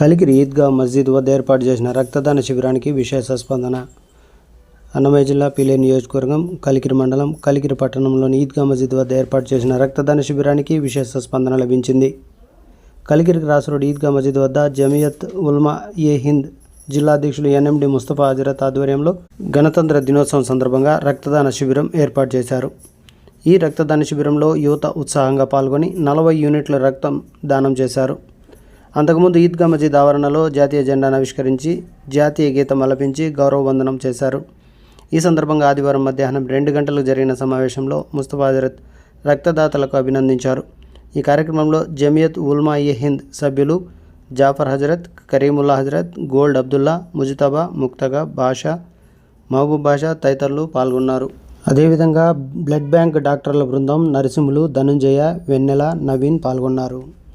కలికిరి ఈద్గా మస్జిద్ వద్ద ఏర్పాటు చేసిన రక్తదాన శిబిరానికి విశేష స్పందన. అన్నమయ్య జిల్లా పిలే నియోజకవర్గం కలికిరి మండలం కలికిరి పట్టణంలోని ఈద్గా మస్జిద్ వద్ద ఏర్పాటు చేసిన రక్తదాన శిబిరానికి విశేష స్పందన లభించింది. కలికిరి క్రాస్ రోడ్ ఈద్గా మస్జిద్ వద్ద జమియత్ ఉల్మా ఏ హింద్ జిల్లా అధ్యక్షులు ఎన్ఎండి ముస్తఫా హజరత్ ఆధ్వర్యంలో గణతంత్ర దినోత్సవం సందర్భంగా రక్తదాన శిబిరం ఏర్పాటు చేశారు. ఈ రక్తదాన శిబిరంలో యువత ఉత్సాహంగా పాల్గొని నలభై యూనిట్ల రక్తం దానం చేశారు. అంతకుముందు ఈద్గా మజీద్ ఆవరణలో జాతీయ జెండాను ఆవిష్కరించి జాతీయ గీతం అలపించి గౌరవ వందనం చేశారు. ఈ సందర్భంగా ఆదివారం మధ్యాహ్నం రెండు గంటలకు జరిగిన సమావేశంలో ముస్తఫా హజరత్ రక్తదాతలకు అభినందించారు. ఈ కార్యక్రమంలో జమియత్ ఉల్మా ఇ హింద్ సభ్యులు జాఫర్ హజరత్ కరీముల్లా హజరత్ గోల్డ్ అబ్దుల్లా ముజితబా ముక్తగా బాషా మహబూబ్ బాషా తదితరులు పాల్గొన్నారు. అదేవిధంగా బ్లడ్ బ్యాంక్ డాక్టర్ల బృందం నరసింహులు ధనుంజయ వెన్నెల నవీన్ పాల్గొన్నారు.